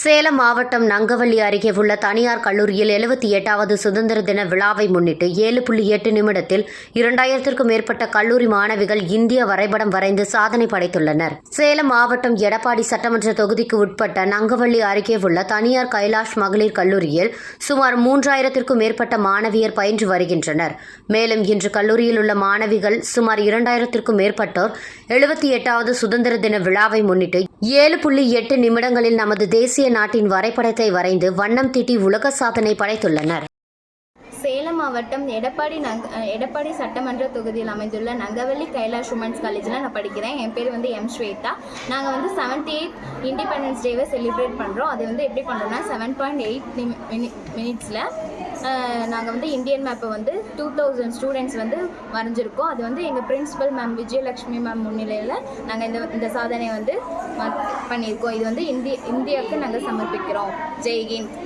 சேலம் மாவட்டம் நங்கவள்ளி அருகே உள்ள தனியார் கல்லூரியில் எழுபத்தி எட்டாவது சுதந்திர தின விழாவை முன்னிட்டு ஏழு புள்ளி எட்டு நிமிடத்தில் இரண்டாயிரத்திற்கும் மேற்பட்ட கல்லூரி மாணவிகள் இந்திய வரைபடம் வரைந்து சாதனை படைத்துள்ளனர். சேலம் மாவட்டம் எடப்பாடி சட்டமன்ற தொகுதிக்கு உட்பட்ட நங்கவள்ளி அருகே உள்ள தனியார் கைலாஷ் மகளிர் கல்லூரியில் சுமார் மூன்றாயிரத்திற்கும் மேற்பட்ட மாணவியர் பயின்று வருகின்றனர். மேலும் இன்று கல்லூரியில் உள்ள மாணவிகள் சுமார் இரண்டாயிரத்திற்கும் மேற்பட்டோர் எழுபத்தி எட்டாவது சுதந்திர தின விழாவை முன்னிட்டு ஏழு புள்ளி எட்டு நிமிடங்களில் நமது தேசிய நாட்டின் வரைபடத்தை வரைந்து வண்ணம் தீட்டி உலக சாதனை படைத்துள்ளனர். மாவட்டம் எடப்பாடி நங் எடப்பாடி சட்டமன்ற தொகுதியில் அமைந்துள்ள நங்கவல்லி கைலாஷ் உமன்ஸ் காலேஜில் நான் படிக்கிறேன். என் பேர் வந்து எம் ஸ்வேதா. நாங்கள் வந்து செவன்டி எயிட் இண்டிபெண்டன்ஸ் டேவை செலிப்ரேட் பண்ணுறோம் அது வந்து எப்படி பண்ணுறோம்னா செவன் பாயிண்ட் எயிட் மினி மினிட்ஸில் நாங்கள் வந்து இந்தியன் மேப்பை வந்து டூ தௌசண்ட் ஸ்டூடெண்ட்ஸ் வந்து வரைஞ்சிருக்கோம். அது வந்து எங்கள் பிரின்ஸிபல் மேம் விஜயலட்சுமி மேம் முன்னிலையில் நாங்கள் இந்த இந்த சாதனையை வந்து பண்ணியிருக்கோம். இது வந்து இந்திய இந்தியாவுக்கு நாங்கள் சமர்ப்பிக்கிறோம். ஜெய்ஹிந்த்.